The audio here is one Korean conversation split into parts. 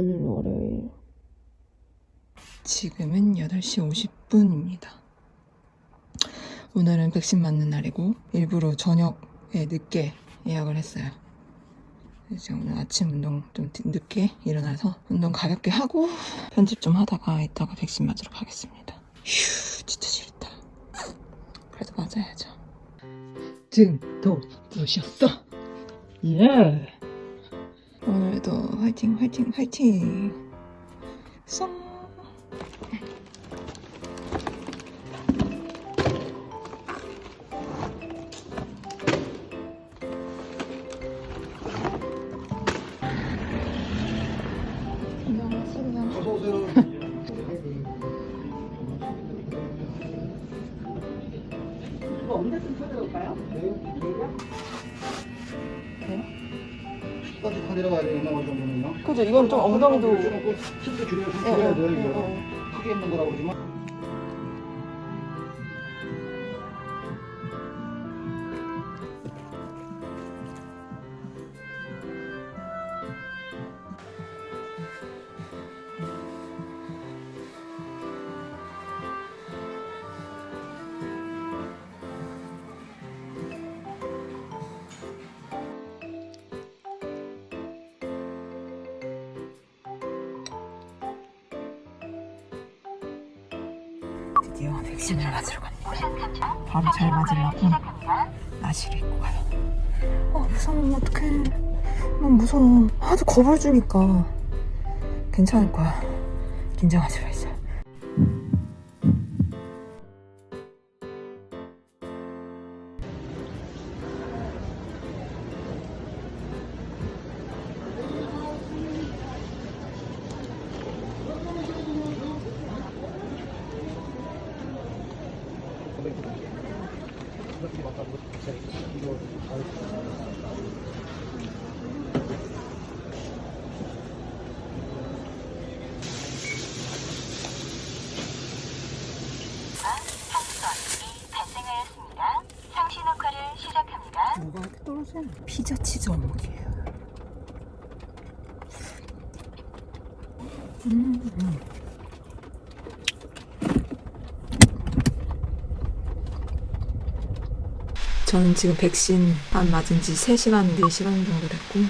오늘 월요일. 지금은 8시 50분입니다. 오늘은 백신 맞는 날이고, 일부러 저녁에 늦게 예약을 했어요. 그래서 오늘 아침 운동 좀 늦게 일어나서 운동 가볍게 하고, 편집 좀 하다가 이따가 백신 맞으러 가겠습니다. 휴, 진짜 싫다. 그래도 맞아야죠. 증도 오셨어. 예. 오늘도 화이팅, 화이팅, 화이팅. 썽. 내려가야 돼요. 나올 정도면요. 그죠? 이건 좀 엉덩이도. 힘도 줄여서 예, 줄여야. 예, 이거 예. 크게 있는 거라고 그러지만. 드디어 백신을 맞으러 갑니다. 바로 잘 맞으려고 나시를 입고 가요. 어, 무서워. 어떡해. 너무 무서워. 하도 겁을 주니까 괜찮을 거야. 긴장하지 말자. 뭐가 이렇게 떨어지나? 피자 치즈 어묵이에요. 음. 저는 지금 백신 안 맞은 지 3시간, 4시간 정도 됐고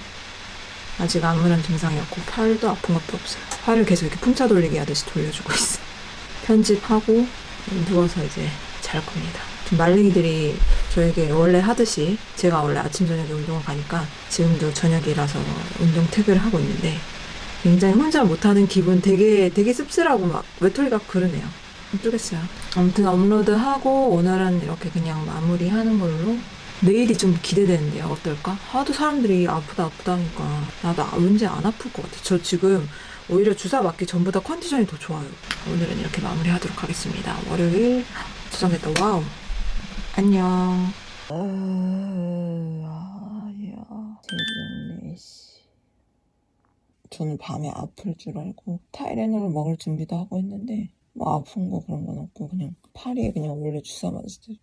아직 아무런 증상이 없고 팔도 아픈 것도 없어요. 팔을 계속 이렇게 풍차 돌리기 하듯이 돌려주고 있어요. 편집하고 누워서 이제 잘 겁니다. 좀 말랭이들이 저에게 원래 하듯이 제가 원래 아침 저녁에 운동을 가니까 지금도 저녁이라서 운동 퇴근을 하고 있는데 굉장히 혼자 못하는 기분 되게 되게 씁쓸하고 막 외톨이가 그러네요. 어쩌겠어요. 아무튼 업로드하고 오늘은 이렇게 그냥 마무리하는 걸로 내일이 좀 기대되는데요. 어떨까? 하도 사람들이 아프다 아프다 하니까 나도 아- 왠지 안 아플 것 같아. 저 지금 오히려 주사 맞기 전보다 컨디션이 더 좋아요. 오늘은 이렇게 마무리하도록 하겠습니다. 월요일 저장됐다. 와우. 안녕. 새벽 4시. 저는 밤에 아플 줄 알고 타이레놀을 먹을 준비도 하고 했는데 뭐 아픈 거 그런 건 없고 그냥 팔이 그냥 원래 주사 맞을 때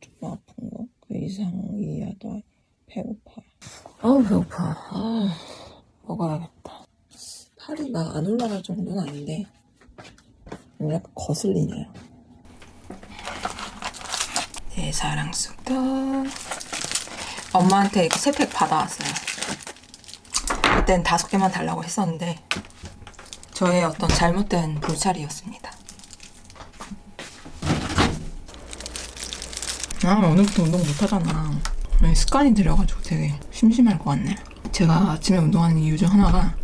좀 아픈 거 그 이상이야도 배고파요. 아우 배고파. 아 먹어야겠다. 팔이 막 안 올라갈 정도는 아닌데 약간 거슬리네요. 내 사랑 쑥떡 엄마한테 이렇게 세 팩 받아왔어요. 그땐 다섯 개만 달라고 했었는데 저의 어떤 잘못된 불찰이었습니다. 아 오늘부터 운동 못하잖아. 습관이 들여가지고 되게 심심할 것 같네. 제가 아침에 운동하는 이유 중 하나가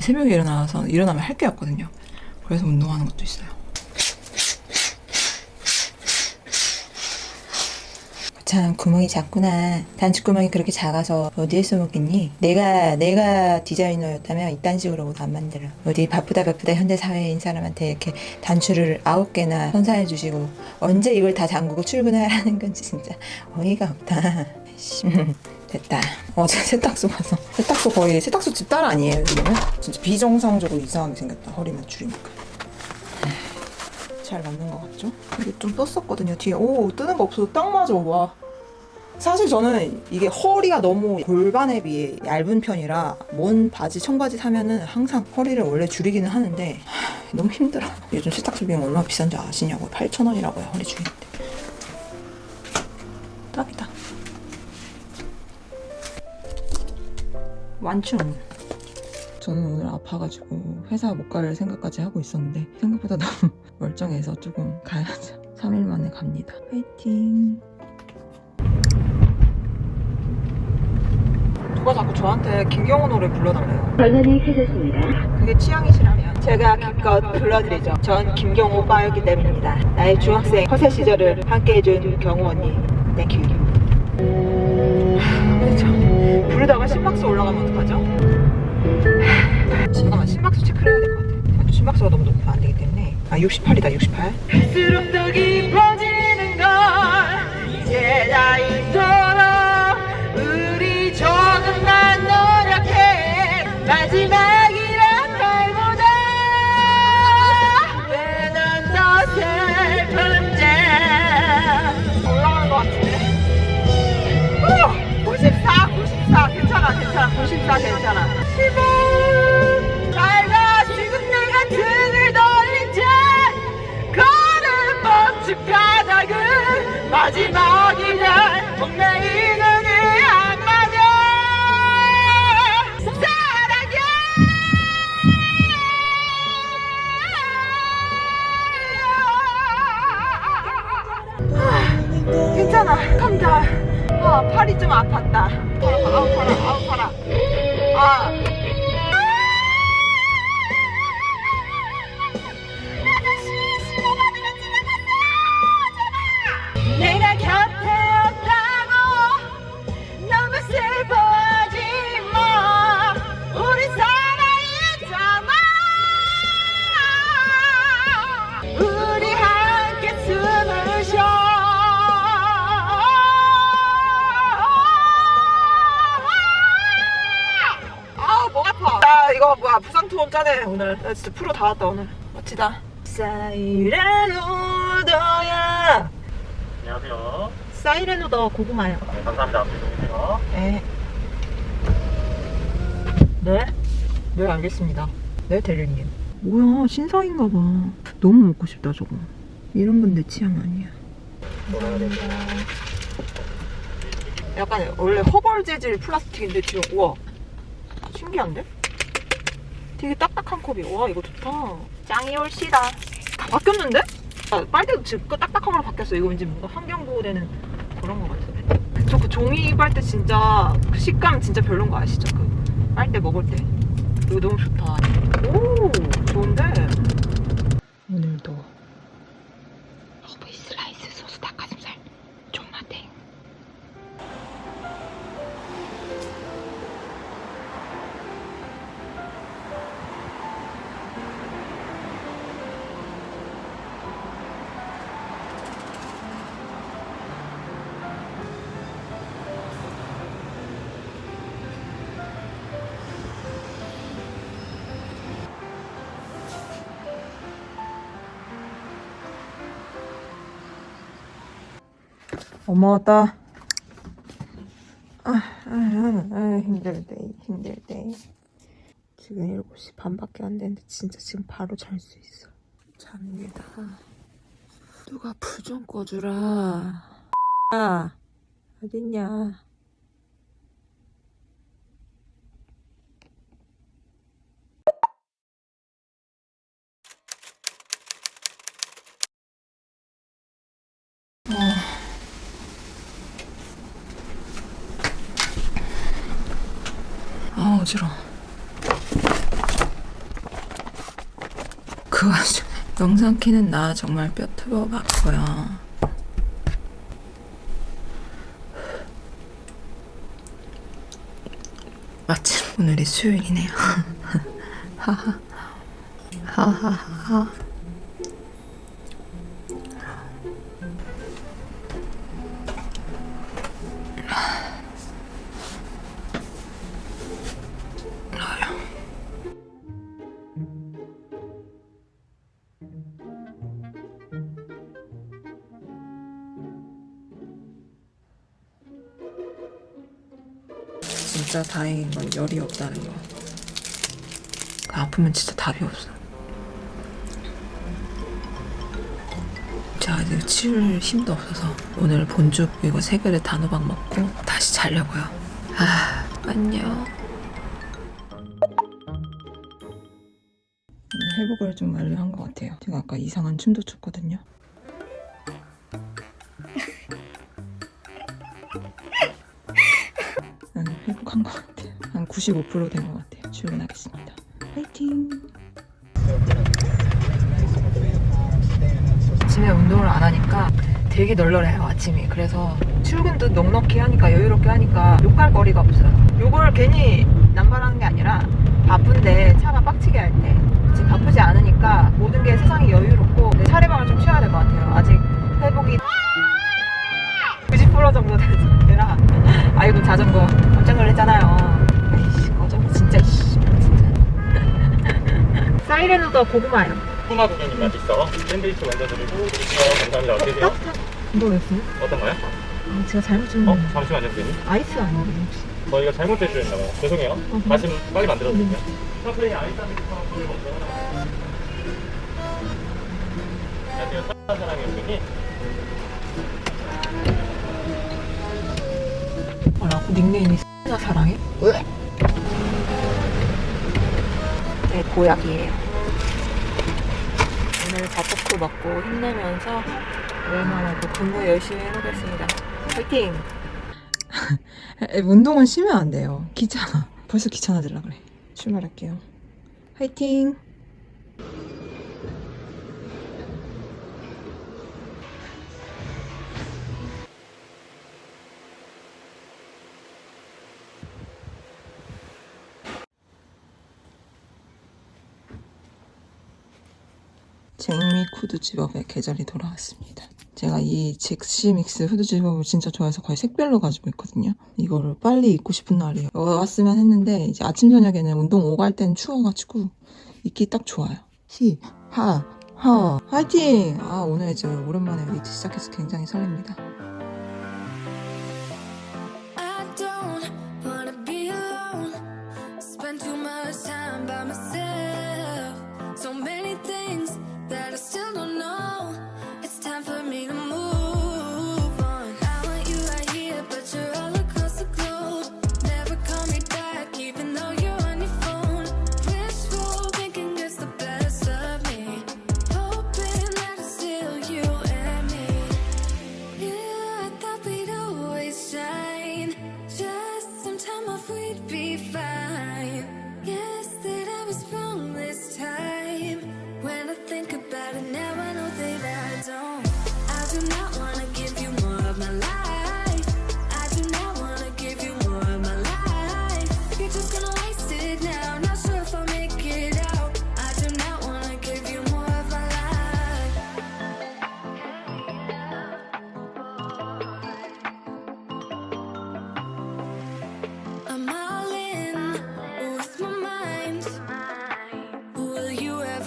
새벽에 일어나서 일어나면 할 게 없거든요. 그래서 운동하는 것도 있어요. 참 구멍이 작구나. 단축 구멍이 그렇게 작아서 어디에 써먹겠니? 내가 내가 디자이너였다면 이딴 식으로 옷 안 만들어. 어디 바쁘다 바쁘다 현대 사회인 사람한테 이렇게 단추를 아홉 개나 선사해 주시고 언제 이걸 다 잠그고 출근하라는 건지 진짜 어이가 없다. 씨, 됐다. 어제 세탁소 가서 세탁소 거의 세탁소 집 딸 아니에요 여기는? 진짜 비정상적으로 이상하게 생겼다 허리만 줄이니까. 잘 맞는 것 같죠? 이게 좀 떴었거든요 뒤에. 오 뜨는 거 없어서 딱 맞아 와. 사실 저는 이게 허리가 너무 골반에 비해 얇은 편이라 뭔 바지 청바지 사면은 항상 허리를 원래 줄이기는 하는데 하, 너무 힘들어. 요즘 세탁소 비용 얼마나 비싼지 아시냐고요 8,000원이라고요 허리 줄이는데. 딱이다. 완충 저는 오늘 아파가지고 회사 못 갈 생각까지 하고 있었는데 생각보다 너무 멀쩡해서 조금 가야죠. 3일 만에 갑니다. 화이팅! 누가 자꾸 저한테 김경호 노래 불러달래요? 전원이 켜졌습니다. 그게 취향이시라면 제가 기껏 불러드리죠. 전 김경호 오빠였기 때문입니다. 나의 중학생 허세 시절을 함께해준 경호 언니 땡큐 그렇죠 부르다가 심박수 올라가면 어떡하죠? 심박수 체크를 해야 될 것 같아 또 심박수가 너무 높으면 안 되기 때문에. 아 68이다 68 갈수록 더 깊어지는 걸 이제 나이도록 우리 조금만 노력해. 마지막이란 말보다 왜난더 슬픈지 올라가는 것 같은데? 94, 94 괜찮아 괜찮아. 94 괜찮아. 15 걸음 멈춘 가닥은 마지막이냐 눈이 안 맞아 사랑해. 괜찮아. 감자 아 팔이 좀 아팠다. 아우 팔아 아우 팔아. 아 나 진짜 프로 다 왔다 오늘 멋지다 사이렌 오더야 안녕하세요. 사이렌 오더 고구마요 네, 감사합니다. 안녕하세요. 네. 네? 네, 알겠습니다. 네, 대리님. 뭐야, 신상인가 봐. 너무 먹고 싶다, 저거. 이런 건 내 취향 아니야. 약간 원래 허벌 재질 플라스틱인데 지금 우와 신기한데? 되게 딱딱한 컵이 와 이거 좋다. 짱이 올시다. 다 바뀌었는데? 아, 빨대도 지금 그 딱딱한 걸로 바뀌었어. 이거 왠지 뭔가 환경 보호되는 그런 거 같은데? 저 그 종이 빨대 진짜 그 식감 진짜 별론 거 아시죠? 그 빨대 먹을 때? 이거 너무 좋다. 오 좋은데 엄마 왔다. 아, 아, 아, 아, 힘들대, 힘들대. 지금 7시 반밖에 안 됐는데 진짜 지금 바로 잘 수 있어. 잡니다. 누가 불 좀 꺼주라. 아, 어딨냐. 아 어지러워 그 와중에 영상 키는 나 정말 뼈트버 맞고요. 마침 오늘이 수요일이네요. 하하. 하하하 진짜 다행인 건 열이 없다는 거. 아프면 진짜 답이 없어. 제가 이제 치울 힘도 없어서 오늘 본죽 이거 세 그릇 단호박 먹고 다시 자려고요. 아, 안녕. 회복을 좀 완료한 것 같아요. 제가 아까 이상한 춤도 췄거든요. 회복한 것 같아요. 한 95%된 것 같아요. 출근하겠습니다. 파이팅! 아침에 운동을 안 하니까 되게 널널해요 아침이 그래서 출근도 넉넉히 하니까 여유롭게 하니까 욕할 거리가 없어요 요걸 괜히 남발하는 게 아니라 바쁜데 차가 빡치게 할때 지금 바쁘지 않으니까 모든 게 세상이 여유롭고 이렌우더 고구마요 꼬마 고객님 맛있어. 샌드위치 먼저 드리고 어, 감사합니다. 어떻게 돼요? 뭐였어요? 어떤가요? 아, 제가 잘못 준 어? 잠시만요, 고객님. 아이스 아니에요? 저희가 잘못 제출했나 봐요. 죄송해요. 그래요? 다시 빨리 만들어 드릴게요. 샴페인 아이스 아메리카노 먼저. 안녕하세요. 사랑 사랑의 고객님. 뭐라고 닉네임이 나 사랑해? 네, 보약이에요. 오늘 자포크 먹고 힘내면서 얼마나 또 공부 열심히 해보겠습니다. 파이팅! 운동은 쉬면 안 돼요. 귀찮아. 벌써 귀찮아질라 그래. 출발할게요. 파이팅! 후드 집업의 계절이 돌아왔습니다. 제가 이 잭시 믹스 후드 집업을 진짜 좋아해서 거의 색별로 가지고 있거든요. 이거를 빨리 입고 싶은 날이에요. 어, 왔으면 했는데 이제 아침 저녁에는 운동 오갈 땐 추워가지고 입기 딱 좋아요. 히, 하, 허, 화이팅! 아 오늘 이제 오랜만에 리트 시작해서 굉장히 설렙니다.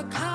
the car.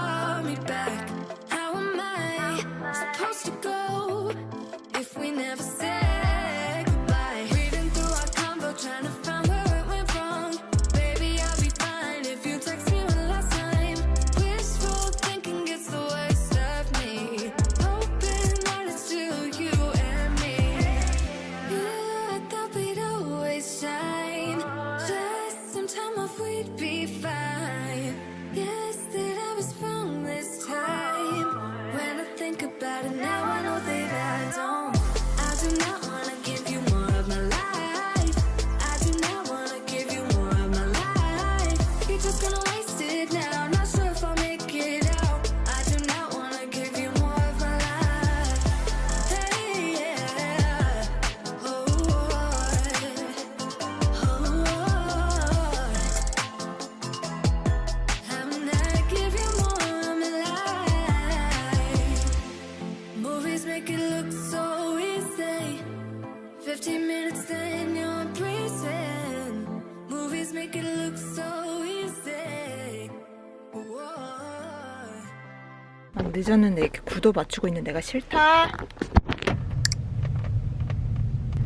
늦었는데 이렇게 구도 맞추고 있는 내가 싫다.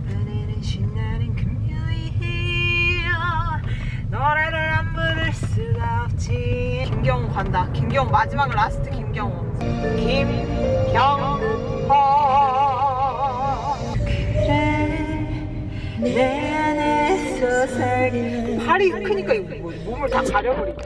오늘은 신나는 금요일 알 수가 없지. 김경호 간다. 김경호 마지막 라스트 김경호. 김경호. 그래 내 안에서 살기 팔이 크니까 뭐- 몸을 다 가려버리네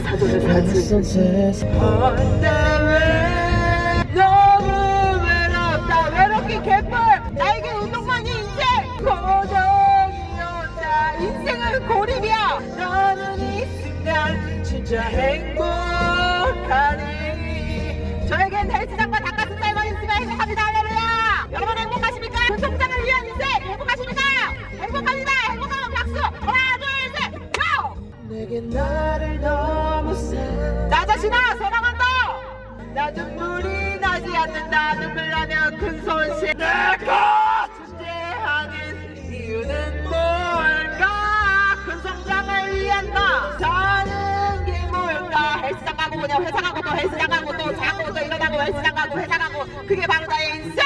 사전을 사지 근 나를 너무 나 자신아 사랑한다! 나 눈물이 나지 않는다. 눈물 나면 큰 손실. 내가 존재하는 이유는 뭘까? 큰 성장을 위한 나 사는 게 뭘까? 헬스장 가고 그냥 회사 가고 또 헬스장 가고 또 자고 또 일어나고 헬스장 가고 회사 가고. 그게 바로 나의 인생!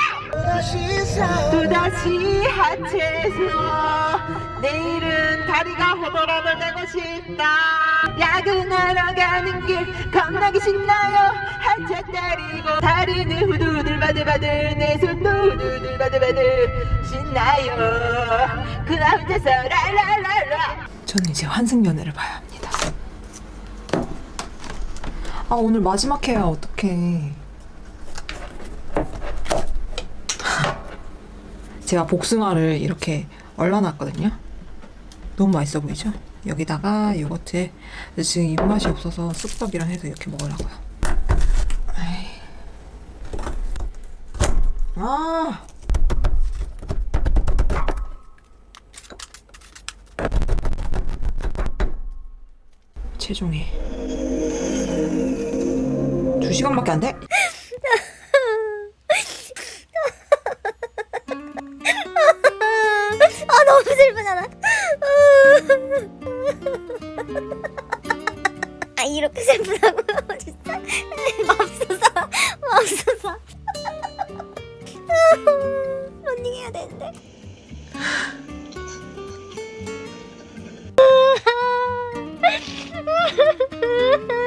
또다시 하체에서 내일은 다리가 내고 싶다. 야근하러 가는 길 겁나게 신나요. 하체 때리고 다리는 후두들 바들바들 내 손도 후두들 바들바들 신나요. 그 혼자서 랄랄랄라. 저는 이제 환승연애를 봐야 합니다. 아 오늘 마지막 회야 어떡해. 제가 복숭아를 이렇게 얼라놨거든요. 너무 맛있어 보이죠? 여기다가 요거트에 지금 입맛이 없어서 쑥떡이랑 해서 이렇게 먹으려고요. 아. 체중이 두 시간밖에 안 돼? 이렇게 슬프다고요 진짜 맙소사 맙소사. 런닝 해야 되는데.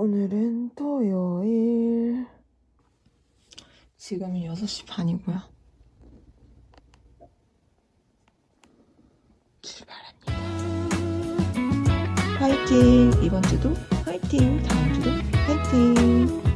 오늘은 토요일. 지금은 6시 반이고요. 출발합니다. 화이팅! 이번 주도 화이팅! 다음 주도 화이팅!